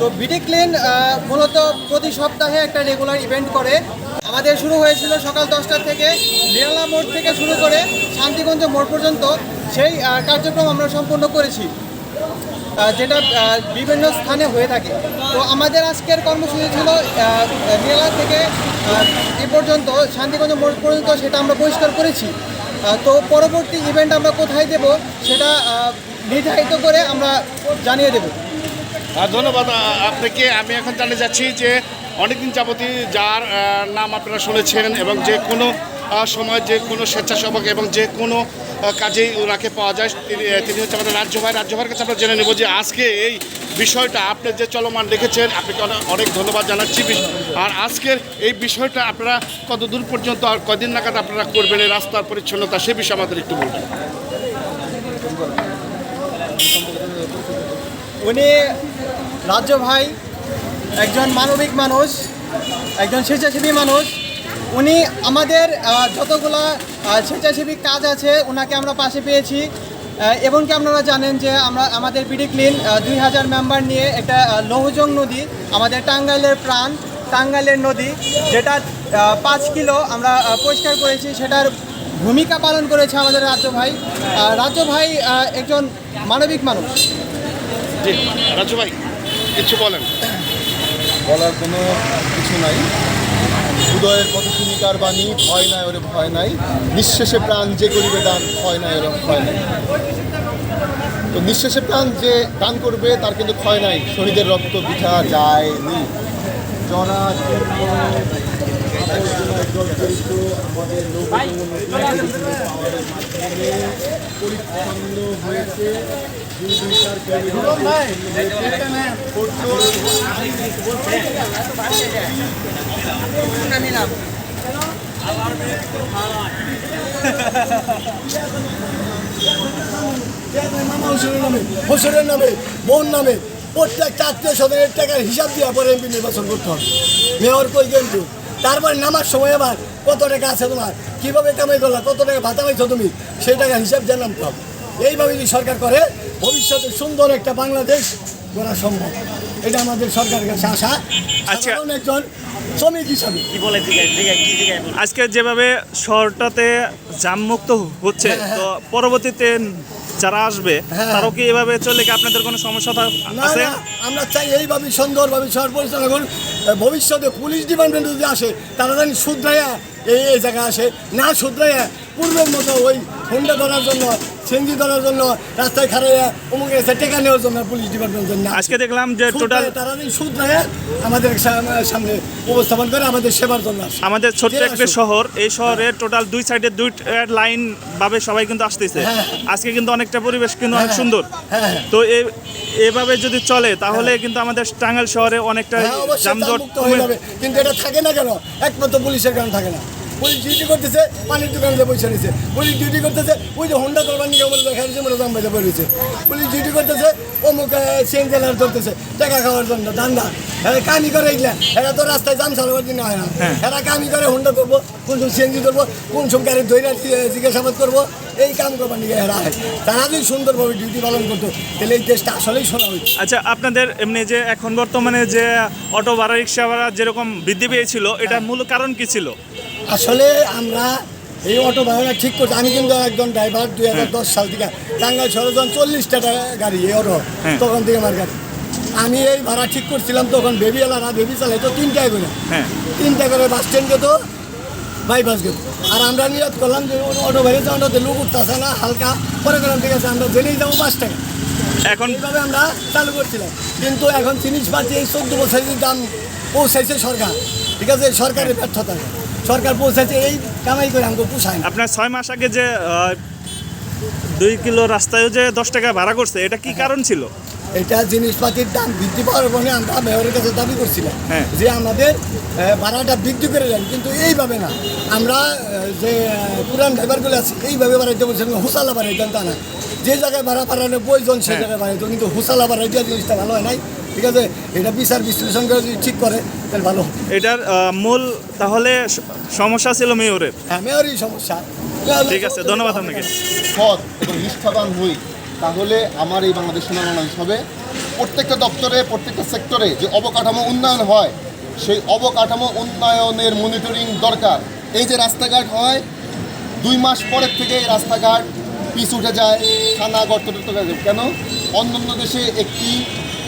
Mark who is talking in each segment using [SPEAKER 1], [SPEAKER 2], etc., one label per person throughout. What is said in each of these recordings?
[SPEAKER 1] তো BD clean মূলত প্রতি সপ্তাহে একটা রেগুলার ইভেন্ট করে। আমাদের শুরু হয়েছিল সকাল দশটা থেকে নিরালা মোড় থেকে শুরু করে শান্তিগঞ্জ মোড় পর্যন্ত। সেই কার্যক্রম আমরা সম্পূর্ণ করেছি যেটা বিভিন্ন স্থানে হয়ে থাকে। তো আমাদের আজকের কর্মসূচি ছিল মেলা থেকে এ পর্যন্ত, শান্তিগঞ্জ মোড় পর্যন্ত সেটা আমরা পরিষ্কার করেছি। তো পরবর্তী ইভেন্ট আমরা কোথায় দেব সেটা নির্ধারিত করে আমরা জানিয়ে দেব।
[SPEAKER 2] ধন্যবাদ। আপনাকে। আমি এখন জানতে যাচ্ছি যে অনেকদিন যাবতীয় যার নাম আপনারা শুনেছেন এবং যে কোনো সময় যে কোনো স্বেচ্ছাসেবক এবং যে কোনো কাজেই ওনাকে পাওয়া যায়, তিনি হচ্ছে আমাদের রাজ্যভাই ভাই। কাছে আমরা জেনে নেব যে আজকে এই বিষয়টা আপনি যে চলমান রেখেছেন, আপনাকে অনেক- ধন্যবাদ জানাচ্ছি। আর আজকের এই বিষয়টা আপনারা কত দূর পর্যন্ত আর কদিন নাগাদ আপনারা করবেন, এই রাস্তার পরিচ্ছন্নতা, সে বিষয়ে আমাদের একটু বলবেন।
[SPEAKER 1] উনি রাজ্য ভাই একজন মানবিক মানুষ, একজন স্বেচ্ছাসেবী মানুষ। উনি আমাদের যতগুলা স্বেচ্ছাসেবী কাজ আছে ওনাকে আমরা পাশে পেয়েছি। এবং কি আপনারা জানেন যে আমরা, আমাদের বিডি ক্লিন দুই হাজার মেম্বার নিয়ে একটা লৌহজং নদী, আমাদের টাঙ্গাইলের প্রাণ, টাঙ্গাইলের নদী, যেটা পাঁচ কিলো আমরা পরিষ্কার করেছি, সেটার ভূমিকা পালন করেছে আমাদের রাজ্য ভাই। রাজ্য ভাই একজন মানবিক মানুষ।
[SPEAKER 2] জি রাজু ভাই। কিছু বলেন।
[SPEAKER 3] বলার কোনো কিছু নাই। উদয়ের কত শুনিকার বাণী, ভয় নাই ওরে ভয় নাই। নিঃশেষে প্রাণ যে করিবে দান ভয় নাই ওরে ভয় নাই। তো নিঃশেষে প্রাণ যে দান করবে, তার কিন্তু ক্ষয় নাই। শহীদের রক্ত বৃথা যায়নি জরা আমাদের
[SPEAKER 4] হোসেনের নামে হোসেনের নামে প্রত্যেকটা আত্মীয় স্বজনের টাকার হিসাব দিয়ে পরে এমপি নির্বাচন করতে হবে। মেয়র কিন্তু? তারপরে নামার সময় আবার কত টাকা আছে তোমার? কীভাবে কামাই করলা? কত টাকা ভাতা পাইছো তুমি? সেই টাকা হিসাব জানাম তো। এইভাবে যদি সরকার করে ভবিষ্যতে সুন্দর একটা বাংলাদেশ করা সম্ভব। এটা আমাদের সরকারের কাছে আশা।
[SPEAKER 5] আচ্ছা।
[SPEAKER 4] একজন শ্রমিক হিসাবে।
[SPEAKER 5] আজকে যেভাবে শহরটাতে জামমুক্ত হচ্ছে
[SPEAKER 4] হ্যাঁ, হ্যাঁ।
[SPEAKER 5] তো পরবর্তীতে যারা আসবে
[SPEAKER 4] হ্যাঁ।
[SPEAKER 5] তারাও কি এভাবে চলে কি আপনাদের কোনো সমস্যা আছে?
[SPEAKER 4] আমরা চাই এইভাবে সুন্দরভাবে শহর পরিচালনা করুন। ভবিষ্যতে পুলিশ ডিপার্টমেন্ট যদি আসে তারা জানি শুধরাইয়া এই এই জায়গায় আসে। না শুধরাইয়া পূর্বের মতো ওই হুন্ডা ধরার জন্য সেঞ্জি ধরার জন্য রাস্তায় খারাইয়া অমুক এসে টেকা নেওয়ার জন্য পুলিশ ডিপার্টমেন্ট জন্য।
[SPEAKER 5] আজকে দেখলাম যে টোটাল
[SPEAKER 4] তারা শুধরাইয়া আমাদের সামনে উপস্থাপন করে আমাদের সেবার জন্য
[SPEAKER 5] আমাদের ছোট্ট একটা শহর এই শহরে টোটাল দুই সাইডে দুই লাইন ভাবে সবাই কিন্তু আসতেছে।
[SPEAKER 4] হ্যাঁ।
[SPEAKER 5] আজকে কিন্তু অনেকটা পরিবেশ কিন্তু অনেক
[SPEAKER 4] হ্যাঁ।
[SPEAKER 5] সুন্দর।
[SPEAKER 4] হ্যাঁ, হ্যাঁ।
[SPEAKER 5] তো এভাবে যদি চলে তাহলে কিন্তু আমাদের টাঙ্গাইল শহরে অনেকটা
[SPEAKER 4] হ্যাঁ
[SPEAKER 5] যানজট
[SPEAKER 4] হয়ে কিন্তু এটা থাকে না কেন? একমাত্র পুলিশের কারণ থাকে না। পুলিশ ডিউটি করতেছে পানির দোকানে পয়সা নিচ্ছে পুলিশ ডিউটি করতেছে ওই যে হোন্ডা করবার নিয়ে বলে দেখা যাচ্ছে মনে দাম বেঁধে পড়েছে পুলিশ ডিউটি করতেছে অমুক সেন জেলার ধরতেছে টাকা খাওয়ার জন্য দান্দা হ্যাঁ কামি করে এগুলা। এরা তো রাস্তায় জাম চালাবার দিন হয় না। এরা কামি করে হোন্ডা করব কোন সময় সিএনজি করব কোন সময় গাড়ি ধরে জিজ্ঞাসাবাদ করব এই কাম করবার নিয়ে এরা হয় তারা যদি সুন্দরভাবে ডিউটি পালন করতো তাহলে এই দেশটা আসলেই শোনা হইতো।
[SPEAKER 5] আচ্ছা আপনাদের এমনি যে এখন বর্তমানে যে অটো ভাড়া রিক্সা ভাড়া যেরকম বৃদ্ধি পেয়েছিল এটার মূল কারণ কি ছিল?
[SPEAKER 4] আসলে আমরা এই অটো ভাড়া ঠিক করছি। আমি কিন্তু একজন ড্রাইভার দুই হাজার দশ সাল থেকে টাঙ্গাইল শহরে যখন চল্লিশটা গাড়ি এই অটো
[SPEAKER 5] হ্যাঁ।
[SPEAKER 4] তখন থেকে আমার গাড়ি। আমি এই ভাড়া ঠিক করছিলাম তখন বেবি এলারা বেবি চালাই তো তিনটায় করে।
[SPEAKER 5] হ্যাঁ।
[SPEAKER 4] তিনটা করে বাস স্ট্যান্ড যেত বাইপাস গেত। আর আমরা নিয়ত করলাম যে অটো ভাড়া যাওয়ার লোক উঠতেছে না হালকা। পরে করলাম ঠিক আছে আমরা জেনেই যাব পাঁচ টাকা
[SPEAKER 5] এখন
[SPEAKER 4] এইভাবে আমরা চালু করছিলাম। কিন্তু এখন জিনিস জিনিসপাতি এই চোদ্দ বছর দাম পৌঁছাইছে সরকার। ঠিক আছে সরকারের ব্যর্থতা। সরকার পৌঁছাইছে এই কামাই করে আমাকে পোষায় না।
[SPEAKER 5] আপনার ছয় মাস আগে যে দুই কিলো রাস্তায় যে দশ টাকা ভাড়া করছে এটা কি কারণ ছিল?
[SPEAKER 4] এটা জিনিসপাতির দাম বৃদ্ধি পাওয়ার ফলে আমরা মেয়রের কাছে দাবি করছিলাম
[SPEAKER 5] হ্যাঁ।
[SPEAKER 4] যে আমাদের ভাড়াটা বৃদ্ধি করে দেন কিন্তু এইভাবে না। আমরা যে পুরান ড্রাইভারগুলো আছে এইভাবে বাড়াইতে বলছেন হুসালা বাড়াইতেন তা না। যে জায়গায় ভাড়া বাড়ানোর প্রয়োজন সেই
[SPEAKER 5] হ্যাঁ।
[SPEAKER 4] জায়গায় বাড়াইতো কিন্তু হুসালা বাড়াইতে জিনিসটা ভালো হয় নাই। ঠিক আছে? এটা বিচার বিশ্লেষণ করে যদি ঠিক করে তাহলে ভালো
[SPEAKER 5] এটার মূল তাহলে সমস্যা ছিল মেয়রের।
[SPEAKER 4] হ্যাঁ মেয়রই সমস্যা।
[SPEAKER 5] ঠিক আছে ধন্যবাদ আপনাকে।
[SPEAKER 3] সৎ এবং নিষ্ঠাবান হই তাহলে আমার এই বাংলাদেশ সোনার বাংলাদেশ হবে। প্রত্যেকটা দপ্তরে প্রত্যেকটা সেক্টরে যে অবকাঠামো উন্নয়ন হয় সেই অবকাঠামো উন্নয়নের মনিটরিং দরকার। এই যে রাস্তাঘাট হয় দুই মাস পরের থেকে এই রাস্তাঘাট পিচ উঠে যায়। থানা গর্ত। কেন? অন্যান্য দেশে একটি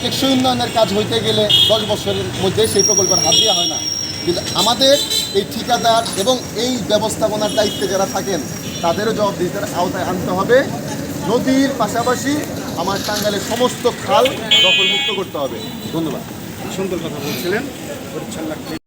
[SPEAKER 3] টেকসই উন্নয়নের কাজ হইতে গেলে দশ বছরের মধ্যে সেই প্রকল্পের হাত দেওয়া হয় না। কিন্তু আমাদের এই ঠিকাদার এবং এই ব্যবস্থাপনার দায়িত্বে যারা থাকেন, তাদেরও জবাবদিহিতার আওতায় আনতে হবে। নদীর পাশাপাশি আমার টাঙ্গালের সমস্ত খাল দখলমুক্ত করতে হবে। ধন্যবাদ।
[SPEAKER 2] সুন্দর কথা বলছিলেন।